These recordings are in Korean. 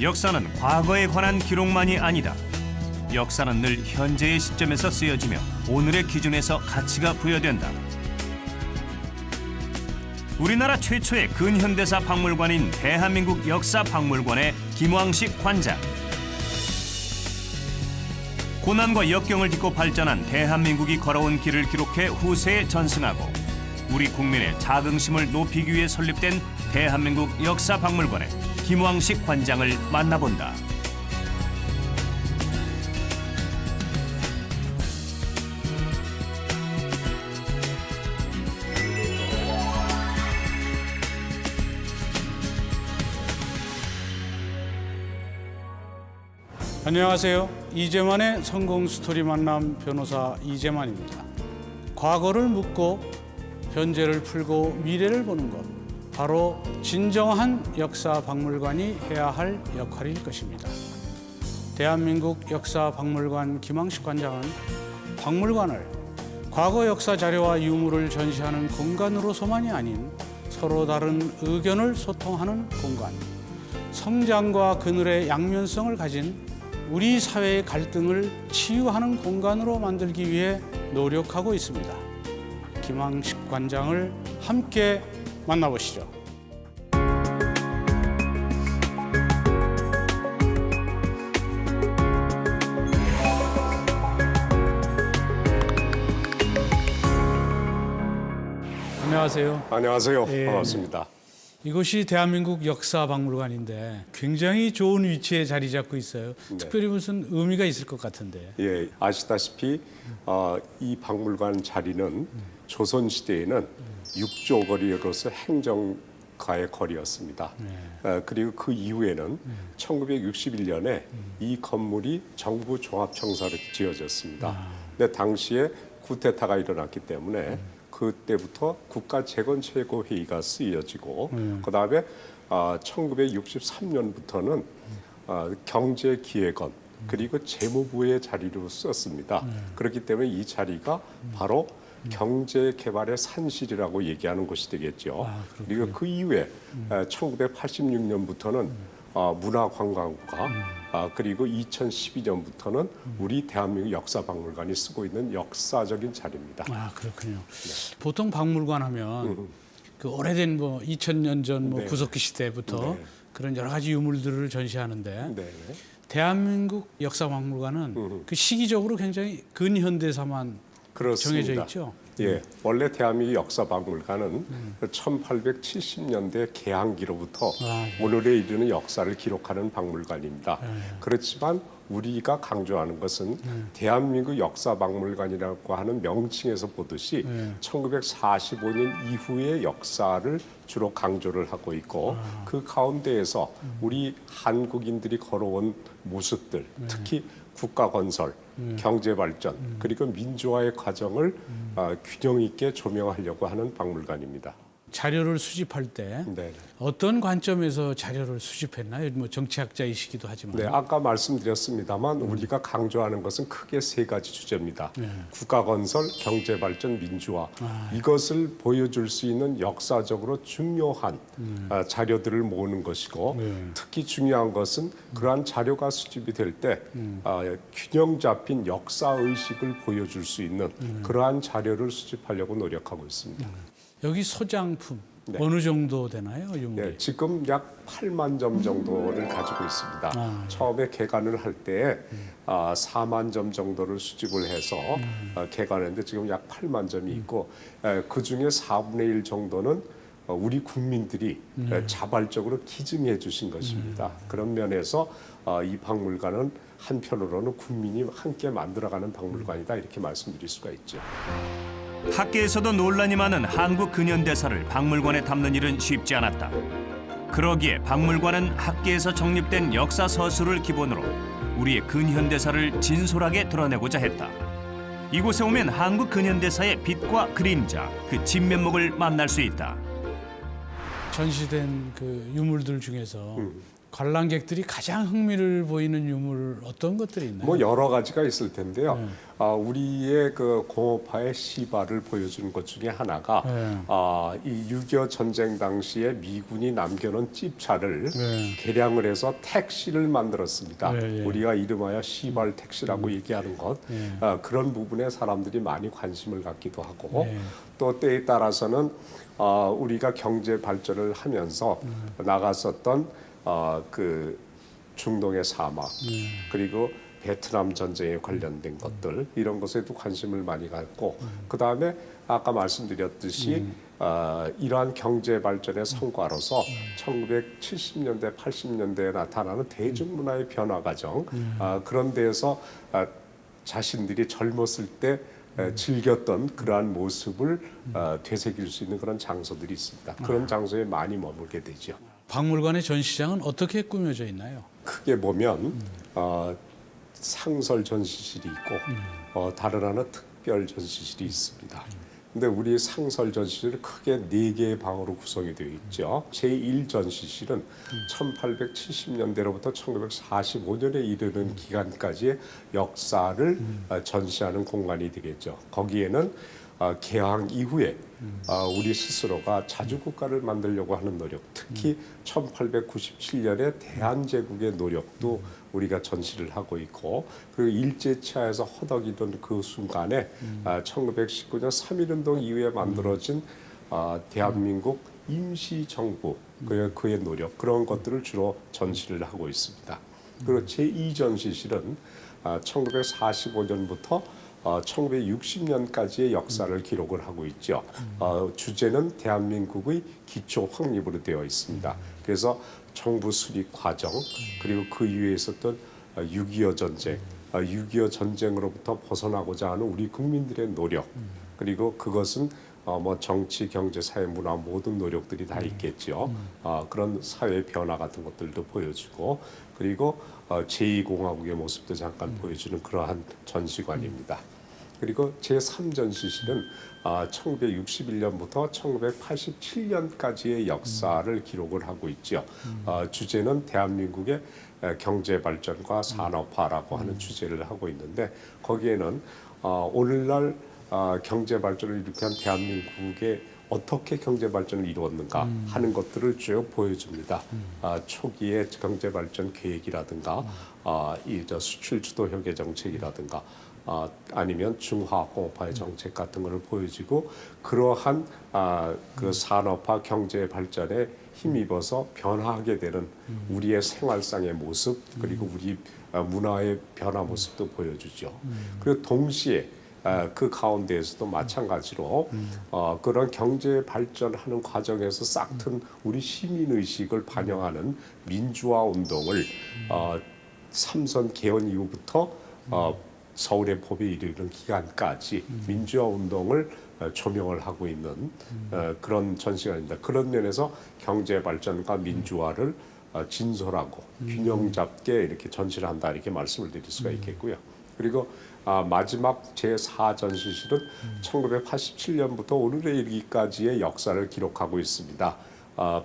역사는 과거에 관한 기록만이 아니다. 역사는 늘 현재의 시점에서 쓰여지며 오늘의 기준에서 가치가 부여된다. 우리나라 최초의 근현대사 박물관인 대한민국 역사박물관의 김왕식 관장. 고난과 역경을 딛고 발전한 대한민국이 걸어온 길을 기록해 후세에 전승하고 우리 국민의 자긍심을 높이기 위해 설립된 대한민국 역사박물관의 김왕식 관장을 만나본다. 안녕하세요. 이재만의 성공 스토리 만남 변호사 이재만입니다. 과거를 묻고 현재를 풀고 미래를 보는 것 바로 진정한 역사 박물관이 해야 할 역할일 것입니다. 대한민국 역사 박물관 김항식 관장은 박물관을 과거 역사 자료와 유물을 전시하는 공간으로서만이 아닌 서로 다른 의견을 소통하는 공간, 성장과 그늘의 양면성을 가진 우리 사회의 갈등을 치유하는 공간으로 만들기 위해 노력하고 있습니다. 김항식 관장을 함께 만나보시죠. 안녕하세요. 안녕하세요. 예. 반갑습니다. 이곳이 대한민국 역사박물관인데 굉장히 좋은 위치에 자리 잡고 있어요. 특별히 무슨 의미가 있을 것 같은데. 예, 아시다시피 어, 이 박물관 자리는 조선 시대에는 육조 거리로서 행정가의 거리였습니다. 어, 그리고 그 이후에는 1961년에 이 건물이 정부 종합청사로 지어졌습니다. 근데 당시에 쿠데타가 일어났기 때문에 그때부터 국가 재건 최고 회의가 쓰여지고 그다음에 아, 1963년부터는 아, 경제 기획원 그리고 재무부의 자리로 썼습니다. 그렇기 때문에 이 자리가 바로 경제 개발의 산실이라고 얘기하는 곳이 되겠죠. 그리고 그 이후에 1986년부터는 아, 문화관광부가 아, 그리고 2012년부터는 우리 대한민국 역사박물관이 쓰고 있는 역사적인 자리입니다. 아 그렇군요. 보통 박물관 하면 그 오래된 뭐 2000년 전뭐 네. 구석기 시대부터 네. 그런 여러 가지 유물들을 전시하는데 네. 대한민국 역사박물관은 그 시기적으로 굉장히 근현대사만 그렇습니다. 정해져 있죠. 예, 원래 대한민국 역사 박물관은 1870년대 개항기로부터 아, 오늘에 이르는 역사를 기록하는 박물관입니다. 그렇지만 우리가 강조하는 것은 대한민국 역사 박물관이라고 하는 명칭에서 보듯이 1945년 이후의 역사를 주로 강조를 하고 있고 그 가운데에서 우리 한국인들이 걸어온 모습들, 특히 국가 건설, 경제 발전, 그리고 민주화의 과정을 아, 균형 있게 조명하려고 하는 박물관입니다. 자료를 수집할 때 네. 어떤 관점에서 자료를 수집했나요? 뭐 정치학자이시기도 하지만 네, 아까 말씀드렸습니다만 우리가 강조하는 것은 크게 세 가지 주제입니다. 국가 건설, 경제 발전, 민주화. 이것을 보여줄 수 있는 역사적으로 중요한 아, 자료들을 모으는 것이고 특히 중요한 것은 그러한 자료가 수집이 될때 균형 잡힌 역사 의식을 보여줄 수 있는 그러한 자료를 수집하려고 노력하고 있습니다. 여기 소장품 어느 정도 되나요, 유물이? 네, 지금 약 8만 점 정도를 가지고 있습니다. 아. 처음에 개관을 할때 아, 4만 점 정도를 수집을 해서 어, 개관했는데 지금 약 8만 점이 있고 그 중에 4분의 1 정도는 어, 우리 국민들이 에, 자발적으로 기증해 주신 것입니다. 그런 면에서 어, 이 박물관은 한편으로는 국민이 함께 만들어가는 박물관이다 이렇게 말씀드릴 수가 있죠. 학계에서도 논란이 많은 한국 근현대사를 박물관에 담는 일은 쉽지 않았다. 그러기에 박물관은 학계에서 정립된 역사 서술을 기본으로 우리의 근현대사를 진솔하게 드러내고자 했다. 이곳에 오면 한국 근현대사의 빛과 그림자, 그 진면목을 만날 수 있다. 전시된 그 유물들 중에서 관람객들이 가장 흥미를 보이는 유물 어떤 것들이 있나요? 뭐 여러 가지가 있을 텐데요. 아, 우리의 그 공업화의 시발을 보여주는 것 중에 하나가 네. 아, 이6.25 전쟁 당시에 미군이 남겨놓은 찝차를 네. 개량을 해서 택시를 만들었습니다. 네, 네. 우리가 이름하여 시발 택시라고 얘기하는 것 네. 아, 그런 부분에 사람들이 많이 관심을 갖기도 하고 네. 또 때에 따라서는 어, 우리가 경제 발전을 하면서 나갔었던 어, 그 중동의 사막 그리고 베트남 전쟁에 관련된 것들 이런 것에도 관심을 많이 갖고 그 다음에 아까 말씀드렸듯이 어, 이러한 경제 발전의 성과로서 1970년대 80년대에 나타나는 대중문화의 변화 과정 아, 그런 데에서 아, 자신들이 젊었을 때 에, 즐겼던 그러한 모습을 어, 되새길 수 있는 그런 장소들이 있습니다. 그런 장소에 많이 머물게 되죠. 박물관의 전시장은 어떻게 꾸며져 있나요? 크게 보면 어, 상설 전시실이 있고 어, 다른 하나 특별 전시실이 있습니다. 근데 우리 상설 전시실은 크게 네 개의 방으로 구성이 되어 있죠. 제1 전시실은 1870년대로부터 1945년에 이르는 기간까지의 역사를 어, 전시하는 공간이 되겠죠. 거기에는 어, 개항 이후에 어, 우리 스스로가 자주국가를 만들려고 하는 노력, 특히 1897년에 대한제국의 노력도 우리가 전시를 하고 있고 그리고 일제치하에서 허덕이던 그 순간에 아, 1919년 3.1운동 이후에 만들어진 아, 대한민국 임시정부 그의, 그의 노력 그런 것들을 주로 전시를 하고 있습니다. 그리고 제2전시실은 아, 1945년부터 어, 1960년까지의 역사를 기록을 하고 있죠. 어, 주제는 대한민국의 기초 확립으로 되어 있습니다. 그래서 정부 수립 과정 그리고 그 이후에 있었던 어, 6.25 전쟁, 어, 6.25 전쟁으로부터 벗어나고자 하는 우리 국민들의 노력 그리고 그것은 어, 뭐 정치, 경제, 사회, 문화 모든 노력들이 다 있겠죠. 어, 그런 사회 변화 같은 것들도 보여주고 그리고 어, 제2공화국의 모습도 잠깐 보여주는 그러한 전시관입니다. 그리고 제3전시실은 아, 1961년부터 1987년까지의 역사를 기록을 하고 있죠. 어, 주제는 대한민국의 에, 경제 발전과 산업화라고 하는 주제를 하고 있는데 거기에는 어, 오늘날 어, 경제 발전을 일으킨 대한민국의 어떻게 경제 발전을 이루었는가 하는 것들을 쭉 보여줍니다. 아, 초기의 경제 발전 계획이라든가 아, 이저 수출 주도 협의 정책이라든가 아, 아니면 중화공업화의 정책 같은 것을 보여주고 그러한 아, 그 산업화 경제 발전에 힘입어서 변화하게 되는 우리의 생활상의 모습 그리고 우리 아, 문화의 변화 모습도 보여주죠. 그리고 동시에 아, 그 가운데에서도 마찬가지로 어, 그런 경제 발전하는 과정에서 싹튼 우리 시민 의식을 반영하는 민주화 운동을 어, 삼선 개헌 이후부터 어, 서울의 법에 이르는 기간까지 민주화 운동을 어, 조명을 하고 있는 어, 그런 전시관입니다. 그런 면에서 경제 발전과 민주화를 어, 진솔하고 균형 잡게 이렇게 전시를 한다 이렇게 말씀을 드릴 수가 있겠고요. 그리고 아, 마지막 제 4전 시실은 1987년부터 오늘에 이르기까지의 역사를 기록하고 있습니다. 아,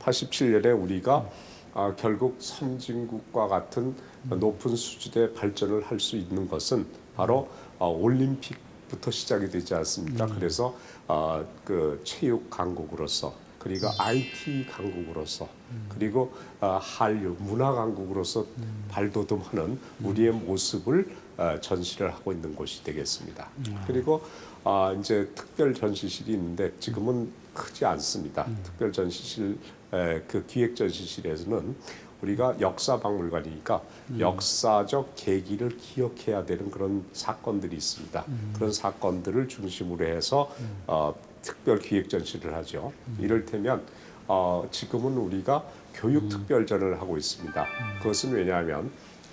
87년에 우리가 아, 결국 선진국과 같은 높은 수준의 발전을 할 수 있는 것은 바로 어, 올림픽부터 시작이 되지 않습니까? 그래서 어, 그 체육 강국으로서 그리고 IT 강국으로서 그리고 어, 한류 문화 강국으로서 발돋움하는 우리의 모습을 어, 전시를 하고 있는 곳이 되겠습니다. 그리고 아, 이제 특별 전시실이 있는데 지금은 크지 않습니다. 특별 전시실 에, 그 기획 전시실에서는 우리가 역사 박물관이니까 역사적 계기를 기억해야 되는 그런 사건들이 있습니다. 그런 사건들을 중심으로 해서 어, 특별 기획 전시를 하죠. 이를테면 어, 지금은 우리가 교육 특별전을 하고 있습니다. 그것은 왜냐하면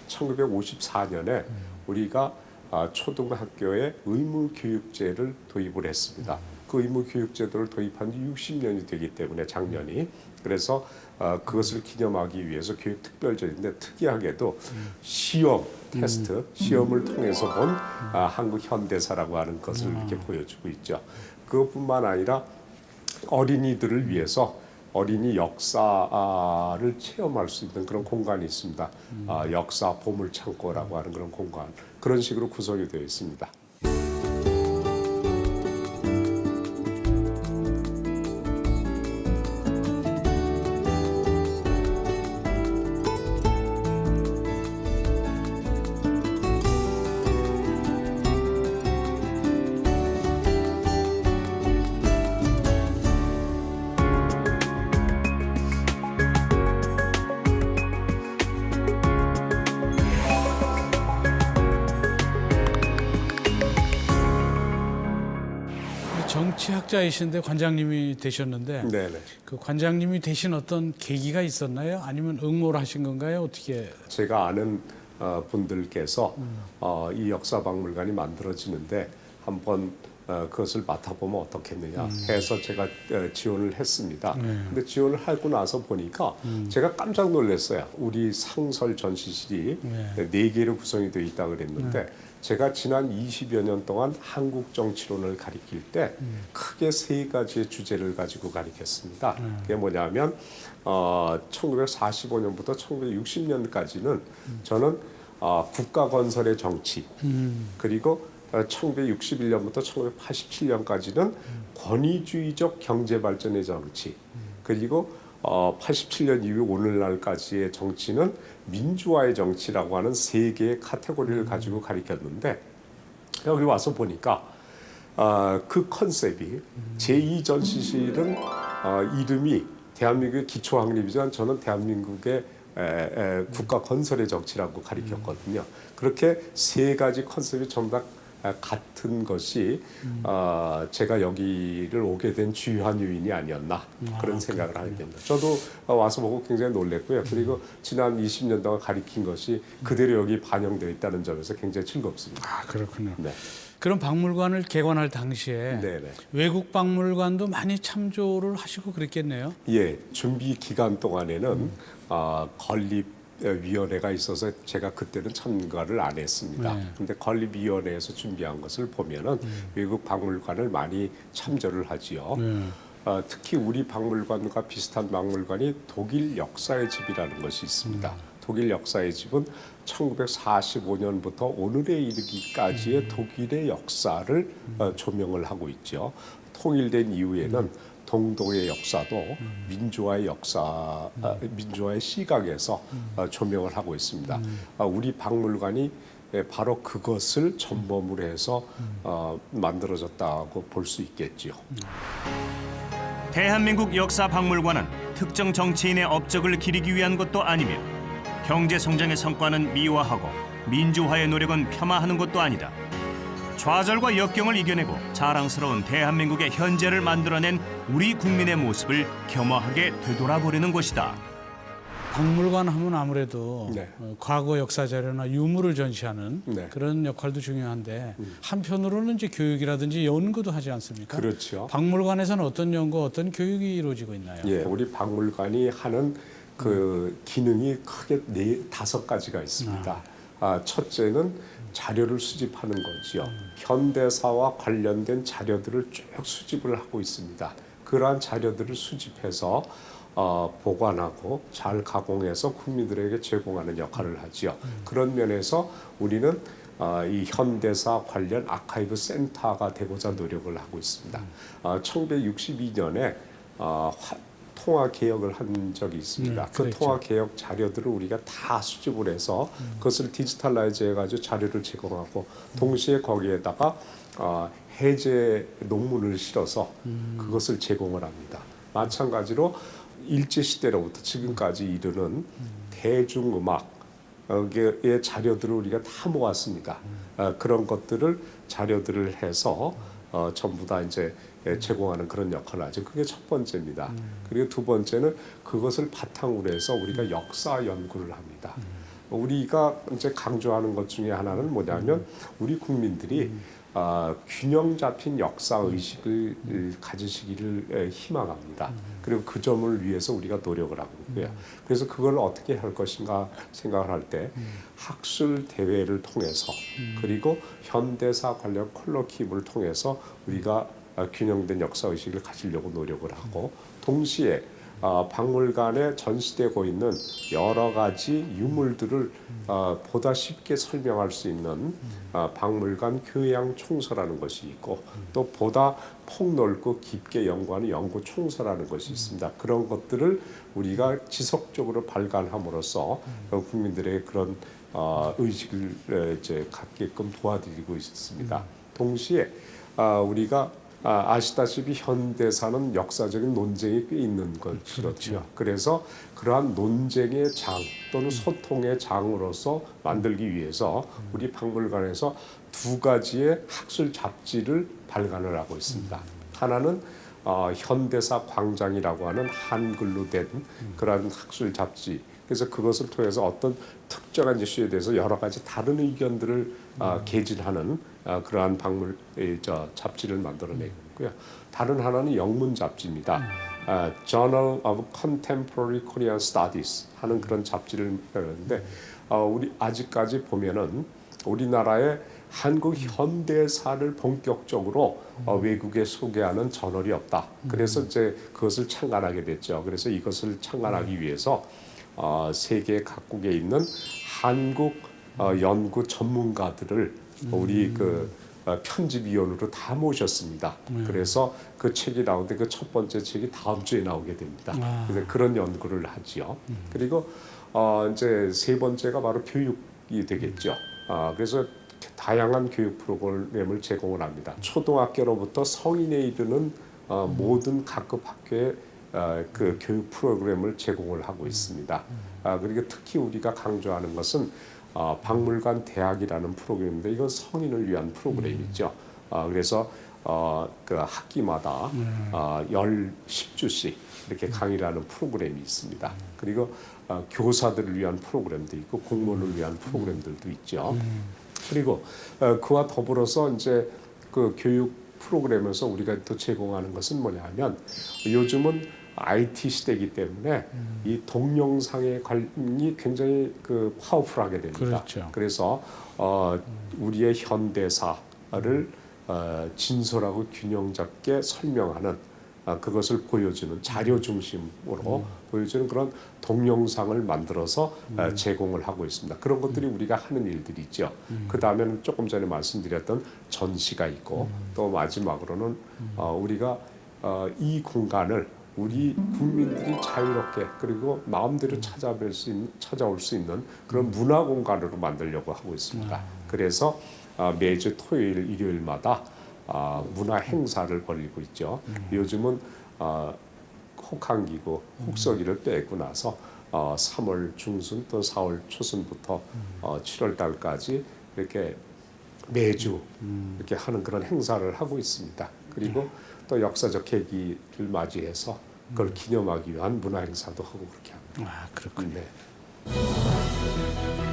1954년에 우리가 아, 초등학교에 의무 교육제를 도입을 했습니다. 그 의무 교육제도를 도입한 지 60년이 되기 때문에 작년이. 그래서 어, 그것을 기념하기 위해서 교육 특별전인데 특이하게도 시험 테스트 시험을 통해서 본 아, 한국 현대사라고 하는 것을 이렇게 보여주고 있죠. 그것뿐만 아니라 어린이들을 위해서 어린이 역사를 체험할 수 있는 그런 공간이 있습니다. 아, 역사 보물 창고라고 하는 그런 공간 그런 식으로 구성이 되어 있습니다. 정치학자이신데 관장님이 되셨는데 네네. 그 관장님이 되신 어떤 계기가 있었나요? 아니면 응모를 하신 건가요? 어떻게? 제가 아는 어, 분들께서 어, 이 역사박물관이 만들어지는데 한번 어, 그것을 맡아보면 어떻겠느냐 해서 제가 어, 지원을 했습니다. 근데 지원을 하고 나서 보니까 제가 깜짝 놀랐어요. 우리 상설 전시실이 네 개로 구성이 되어 있다 그랬는데 제가 지난 20여 년 동안 한국 정치론을 가리킬 때 크게 세 가지의 주제를 가지고 가리켰습니다. 그게 뭐냐면 어, 1945년부터 1960년까지는 저는 어, 국가 건설의 정치 그리고 어, 1961년부터 1987년까지는 권위주의적 경제 발전의 정치 그리고 어, 87년 이후 오늘날까지의 정치는 민주화의 정치라고 하는 세 개의 카테고리를 가지고 가리켰는데 여기 와서 보니까 아, 그 컨셉이 제2 전 시실은 어, 이름이 대한민국의 기초학립이지만 저는 대한민국의 에, 에, 국가 건설의 정치라고 가리켰거든요. 그렇게 세 가지 컨셉이 전부 다 아, 같은 것이 어, 제가 여기를 오게 된 주요한 요인이 아니었나 그런 생각을 하게 됩니다. 저도 어, 와서 보고 굉장히 놀랐고요. 그리고 지난 20년 동안 가리킨 것이 그대로 여기 반영되어 있다는 점에서 굉장히 즐겁습니다. 아 그렇군요. 네, 그런 박물관을 개관할 당시에 네, 네. 외국 박물관도 많이 참조를 하시고 그랬겠네요. 예, 준비 기간 동안에는 아, 건립 위원회가 있어서 제가 그때는 참가를 안 했습니다. 네. 근데 건립위원회에서 준비한 것을 보면은 외국 박물관을 많이 참조를 하지요. 네. 어, 특히 우리 박물관과 비슷한 박물관이 독일 역사의 집이라는 것이 있습니다. 독일 역사의 집은 1945년부터 오늘에 이르기까지의 독일의 역사를 어, 조명을 하고 있죠. 통일된 이후에는 동독의 역사도 민주화의 역사, 아, 민주화의 시각에서 어, 조명을 하고 있습니다. 아, 우리 박물관이 예, 바로 그것을 전범으로 해서 어, 만들어졌다고 볼 수 있겠지요. 대한민국 역사 박물관은 특정 정치인의 업적을 기리기 위한 것도 아니며 경제 성장의 성과는 미화하고 민주화의 노력은 폄하하는 것도 아니다. 좌절과 역경을 이겨내고 자랑스러운 대한민국의 현재를 만들어낸 우리 국민의 모습을 겸허하게 되돌아보려는 것이다. 박물관 하면 아무래도 네. 어, 과거 역사 자료나 유물을 전시하는 네. 그런 역할도 중요한데 한편으로는 이제 교육이라든지 연구도 하지 않습니까? 그렇죠. 박물관에서는 어떤 연구, 어떤 교육이 이루어지고 있나요? 예, 우리 박물관이 하는 그 기능이 크게 네 다섯 가지가 있습니다. 아, 첫째는 자료를 수집하는 거지요. 현대사와 관련된 자료들을 쭉 수집을 하고 있습니다. 그러한 자료들을 수집해서 어, 보관하고 잘 가공해서 국민들에게 제공하는 역할을 하지요. 그런 면에서 우리는 어, 이 현대사 관련 아카이브 센터가 되고자 노력을 하고 있습니다. 어, 1962년에 어, 화- 통화 개혁을 한 적이 있습니다. 음, 그 그랬죠. 통화 개혁 자료들을 우리가 다 수집을 해서 그것을 디지털라이즈 해가지고 자료를 제공하고 동시에 거기에다가 어, 해제 논문을 실어서 그것을 제공을 합니다. 마찬가지로 일제 시대로부터 지금까지 이르는 대중 음악 의 자료들을 우리가 다 모았습니다. 어, 그런 것들을 자료들을 해서 어, 전부 다 이제 예, 제공하는 그런 역할을 하죠. 그게 첫 번째입니다. 그리고 두 번째는 그것을 바탕으로 해서 우리가 역사 연구를 합니다. 우리가 이제 강조하는 것 중에 하나는 뭐냐면 우리 국민들이 아, 균형 잡힌 역사 의식을 가지시기를 에, 희망합니다. 그리고 그 점을 위해서 우리가 노력을 하고 있고요. 그래서 그걸 어떻게 할 것인가 생각을 할때 학술 대회를 통해서 그리고 현대사 관련 컬러키움을 통해서 우리가 아, 균형된 역사 의식을 가지려고 노력을 하고 동시에 어, 박물관에 전시되고 있는 여러 가지 유물들을 어, 보다 쉽게 설명할 수 있는 어, 박물관 교양 총서라는 것이 있고 또 보다 폭넓고 깊게 연구하는 연구 총서라는 것이 있습니다. 그런 것들을 우리가 지속적으로 발간함으로써 어, 국민들의 그런 어, 의식을 에, 이제 갖게끔 도와드리고 있습니다. 동시에 아, 우리가 아, 아시다시피 현대사는 역사적인 논쟁이 꽤 있는 것이거든요. 그래서 그러한 논쟁의 장 또는 소통의 장으로서 만들기 위해서 우리 박물관에서 두 가지의 학술 잡지를 발간을 하고 있습니다. 하나는 어, 현대사 광장이라고 하는 한글로 된 그러한 학술 잡지. 그래서 그것을 통해서 어떤 특정한 이슈에 대해서 여러 가지 다른 의견들을 아, 개진하는 아, 그러한 박물 이, 저 잡지를 만들어내고 있고요. 다른 하나는 영문 잡지입니다. 아, Journal of Contemporary Korean Studies 하는 그런 잡지를 하는데 어, 우리 아직까지 보면은 우리나라의 한국 현대사를 본격적으로 어, 외국에 소개하는 저널이 없다. 그래서 이제 그것을 창간하게 됐죠. 그래서 이것을 창간하기 위해서 어, 세계 각국에 있는 한국 어, 연구 전문가들을 우리 그 어, 편집위원으로 다 모셨습니다. 그래서 그 책이 나오는데 그 첫 번째 책이 다음 주에 나오게 됩니다. 그래서 그런 연구를 하지요. 그리고 어, 이제 세 번째가 바로 교육이 되겠죠. 아, 그래서 다양한 교육 프로그램을 제공을 합니다. 초등학교로부터 성인에 이르는 어, 모든 각급 학교에 어, 그 교육 프로그램을 제공을 하고 있습니다. 아, 그리고 특히 우리가 강조하는 것은 어, 박물관 대학이라는 프로그램인데 이건 성인을 위한 프로그램이죠. 아, 그래서 어, 그 학기마다 어, 열 10주씩 이렇게 강의를 하는 프로그램이 있습니다. 그리고 어, 교사들을 위한 프로그램도 있고 공무원을 위한 프로그램들도 있죠. 그리고 어, 그와 더불어서 이제 그 교육 프로그램에서 우리가 또 제공하는 것은 뭐냐면 요즘은 IT 시대이기 때문에 이 동영상의 관이 굉장히 그 파워풀하게 됩니다. 그렇죠. 그래서 어, 우리의 현대사를 어, 진솔하고 균형 잡게 설명하는 아, 그것을 보여주는 자료 중심으로 보여주는 그런 동영상을 만들어서 어, 제공을 하고 있습니다. 그런 것들이 우리가 하는 일들이죠. 그 다음에는 조금 전에 말씀드렸던 전시가 있고 또 마지막으로는 어, 우리가 어, 이 공간을 우리 국민들이 자유롭게 그리고 마음대로 찾아뵐 수 있는 찾아올 수 있는 그런 문화 공간으로 만들려고 하고 있습니다. 그래서 아, 매주 토요일 일요일마다 아, 문화 행사를 벌이고 있죠. 요즘은 아, 혹한기고 혹서기를 빼고 나서 어, 3월 중순 또 4월 초순부터 어, 7월 달까지 이렇게 매주 이렇게 하는 그런 행사를 하고 있습니다. 그리고 또 역사적 계기를 맞이해서 그걸 기념하기 위한 문화 행사도 하고 그렇게 합니다. 아 그렇군요. 네.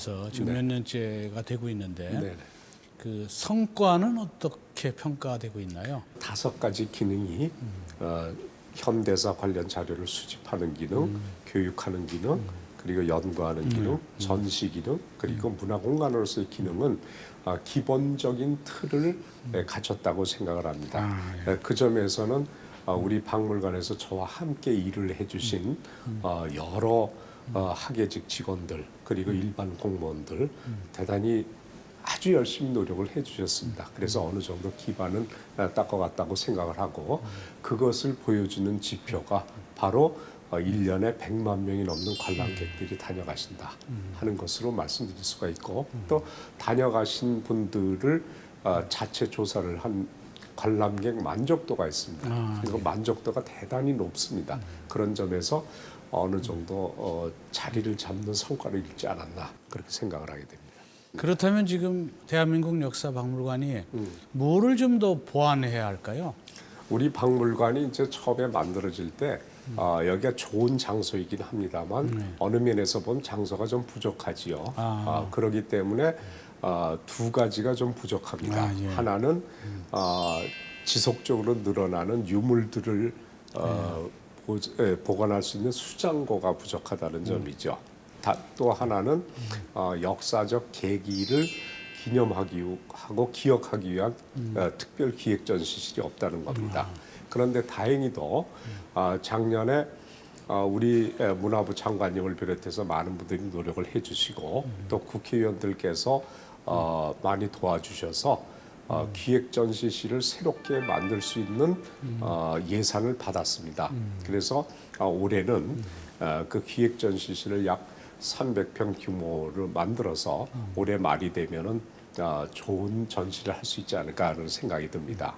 개관돼서 지금 네. 몇 년째가 되고 있는데 네. 그 성과는 어떻게 평가되고 있나요? 다섯 가지 기능이 어, 현대사 관련 자료를 수집하는 기능, 교육하는 기능, 그리고 연구하는 기능, 전시 기능, 그리고 문화 공간으로서의 기능은 아, 기본적인 틀을 예, 갖췄다고 생각을 합니다. 아, 예, 그 점에서는 어, 우리 박물관에서 저와 함께 일을 해주신 어, 여러 어, 학예직 직원들 그리고 일반 공무원들 대단히 아주 열심히 노력을 해주셨습니다. 그래서 어느 정도 기반은 어, 닦아갔다고 생각을 하고 그것을 보여주는 지표가 바로 어, 1년에 100만 명이 넘는 관람객들이 다녀가신다 하는 것으로 말씀드릴 수가 있고 또 다녀가신 분들을 어, 자체 조사를 한 관람객 만족도가 있습니다. 아, 그리고 만족도가 대단히 높습니다. 그런 점에서 어느 정도 어, 자리를 잡는 성과를 잃지 않았나 그렇게 생각을 하게 됩니다. 그렇다면 지금 대한민국 역사 박물관이 음. 뭐를 좀 더 보완해야 할까요? 우리 박물관이 이제 처음에 만들어질 때 어, 여기가 좋은 장소이긴 합니다만 어느 면에서 보면 장소가 좀 부족하지요. 아. 어, 그렇기 때문에 어, 두 가지가 좀 부족합니다. 아, 예. 하나는 어, 지속적으로 늘어나는 유물들을 어, 보, 예, 보관할 수 있는 수장고가 부족하다는 점이죠. 다, 또 하나는 어, 역사적 계기를 기념하기 하고 기억하기 위한 어, 특별 기획 전시실이 없다는 겁니다. 그런데 다행히도 어, 작년에 어, 우리 에, 문화부 장관님을 비롯해서 많은 분들이 노력을 해주시고 또 국회의원들께서 어, 많이 도와주셔서 어, 기획 전시실을 새롭게 만들 수 있는 어, 예산을 받았습니다. 그래서 어, 올해는 어, 그 기획 전시실을 약 300평 규모를 만들어서 올해 말이 되면은 어, 좋은 전시를 할 수 있지 않을까 하는 생각이 듭니다.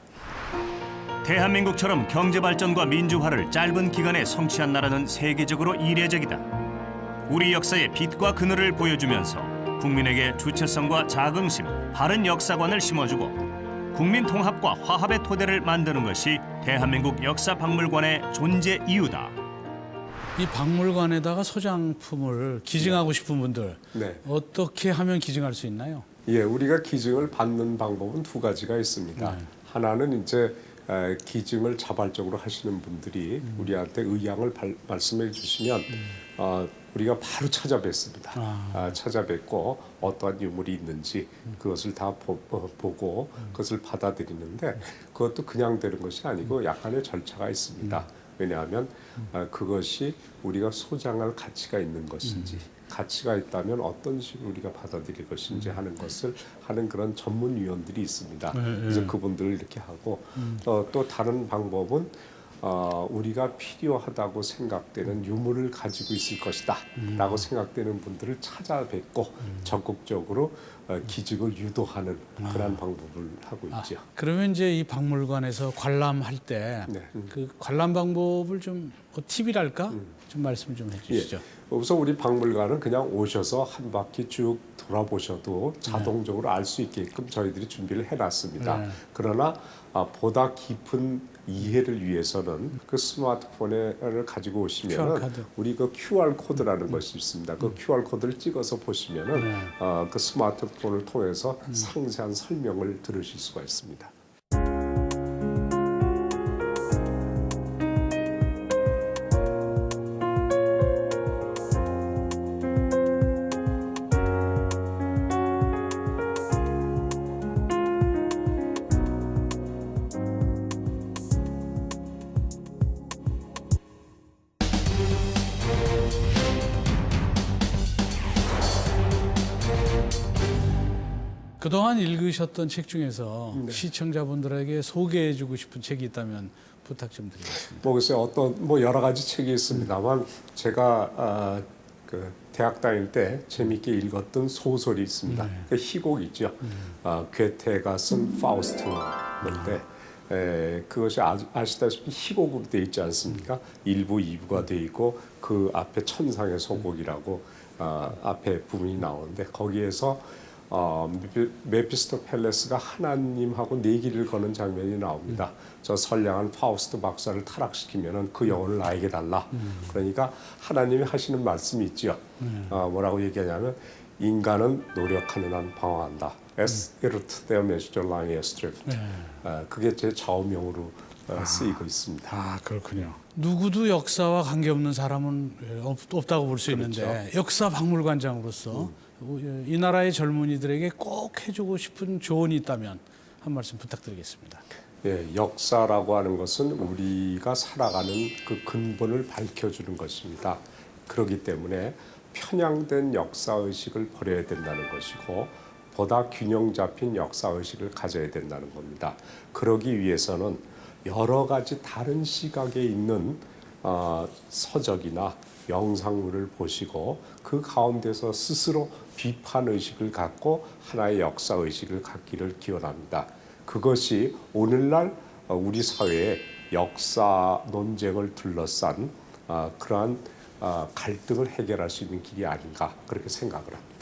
대한민국처럼 경제 발전과 민주화를 짧은 기간에 성취한 나라는 세계적으로 이례적이다. 우리 역사의 빛과 그늘을 보여주면서 국민에게 주체성과 자긍심, 바른 역사관을 심어주고 국민 통합과 화합의 토대를 만드는 것이 대한민국 역사박물관의 존재 이유다. 이 박물관에다가 소장품을 기증하고 싶은 분들 네. 어떻게 하면 기증할 수 있나요? 예, 우리가 기증을 받는 방법은 두 가지가 있습니다. 하나는 이제 에, 기증을 자발적으로 하시는 분들이 우리한테 의향을 발- 말씀해 주시면 어, 우리가 바로 찾아뵙습니다. 아, 찾아뵙고 어떠한 유물이 있는지 그것을 다 보, 고 그것을 받아들이는데 그것도 그냥 되는 것이 아니고 약간의 절차가 있습니다. 왜냐하면 아, 그것이 우리가 소장할 가치가 있는 것인지 가치가 있다면 어떤 식으로 우리가 받아들일 것인지 하는 것을 하는 그런 전문위원들이 있습니다. 그래서 그분들을 이렇게 하고 어, 또 다른 방법은 어, 우리가 필요하다고 생각되는 유물을 가지고 있을 것이다라고 생각되는 분들을 찾아뵙고 적극적으로 어, 기증을 유도하는 그런 방법을 하고 있죠. 그러면 이제 이 박물관에서 관람할 때 그 네. 관람 방법을 좀 어, 팁이랄까 좀 말씀 좀 해주시죠. 예. 우선 우리 박물관은 그냥 오셔서 한 바퀴 쭉 돌아보셔도 자동적으로 알 수 있게끔 저희들이 준비를 해놨습니다. 네. 그러나 아, 보다 깊은 이해를 위해서는 그 스마트폰을 가지고 오시면 QR. 우리 그 QR 코드라는 것이 있습니다. 그 QR 코드를 찍어서 보시면은 네. 어, 그 스마트폰을 통해서 상세한 설명을 들으실 수가 있습니다. 그동안 읽으셨던 책 중에서 네. 시청자분들에게 소개해주고 싶은 책이 있다면 부탁 좀 드리겠습니다. 뭐 글쎄 어떤 뭐 여러 가지 책이 있습니다만 제가 아, 그 대학 다닐 때 재미있게 읽었던 소설이 있습니다. 그 희곡 있죠. 아, 괴테가 쓴 파우스트인데 에, 그것이 아, 아시다시피 희곡으로 돼 있지 않습니까? 일부이부가 돼 있고 그 앞에 천상의 소곡이라고 아, 앞에 부분이 나오는데 거기에서 어, 메피- 메피스토 펠레스가 하나님하고 내기를 거는 장면이 나옵니다. 저 선량한 파우스트 박사를 타락시키면은 그 영혼을 나에게 달라. 그러니까 하나님이 하시는 말씀이 있죠. 어, 뭐라고 얘기하냐면 인간은 노력하는 한 방황한다. 에스 이르트 데어 메시저 라인 에스트랩. 어, 그게 제 좌우명으로 어, 쓰이고 있습니다. 아 그렇군요. 누구도 역사와 관계없는 사람은 예, 없, 없다고 볼 수 있는데 그렇죠. 역사 박물관장으로서 음. 이 나라의 젊은이들에게 꼭 해주고 싶은 조언이 있다면 한 말씀 부탁드리겠습니다. 예, 역사라고 하는 것은 우리가 살아가는 그 근본을 밝혀주는 것입니다. 그렇기 때문에 편향된 역사 의식을 버려야 된다는 것이고 보다 균형 잡힌 역사 의식을 가져야 된다는 겁니다. 그러기 위해서는 여러 가지 다른 시각에 있는 어, 서적이나 영상물을 보시고 그 가운데서 스스로 비판 의식을 갖고 하나의 역사 의식을 갖기를 기원합니다. 그것이 오늘날 어, 우리 사회의 역사 논쟁을 둘러싼 아, 그러한 아, 갈등을 해결할 수 있는 길이 아닌가 그렇게 생각을 합니다.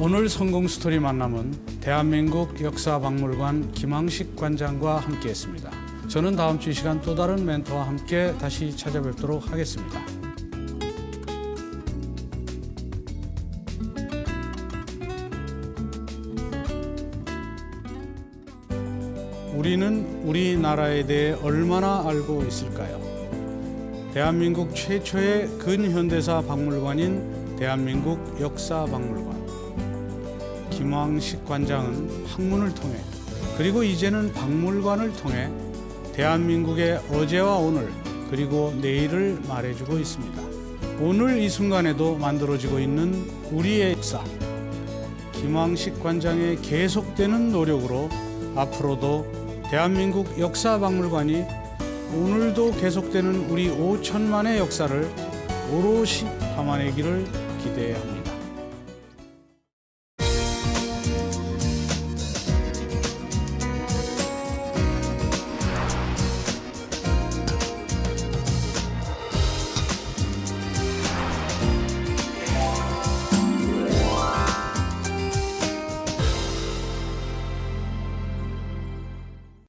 오늘 성공 스토리 만남은 대한민국 역사박물관 김항식 관장과 함께했습니다. 저는 다음 주 이 시간 또 다른 멘토와 함께 다시 찾아뵙도록 하겠습니다. 우리는 우리나라에 대해 얼마나 알고 있을까요? 대한민국 최초의 근현대사 박물관인 대한민국 역사박물관. 김왕식 관장은 학문을 통해 그리고 이제는 박물관을 통해 대한민국의 어제와 오늘 그리고 내일을 말해주고 있습니다. 오늘 이 순간에도 만들어지고 있는 우리의 역사. 김왕식 관장의 계속되는 노력으로 앞으로도 대한민국 역사박물관이 오늘도 계속되는 우리 5천만의 역사를 오롯이 담아내기를 기대합니다.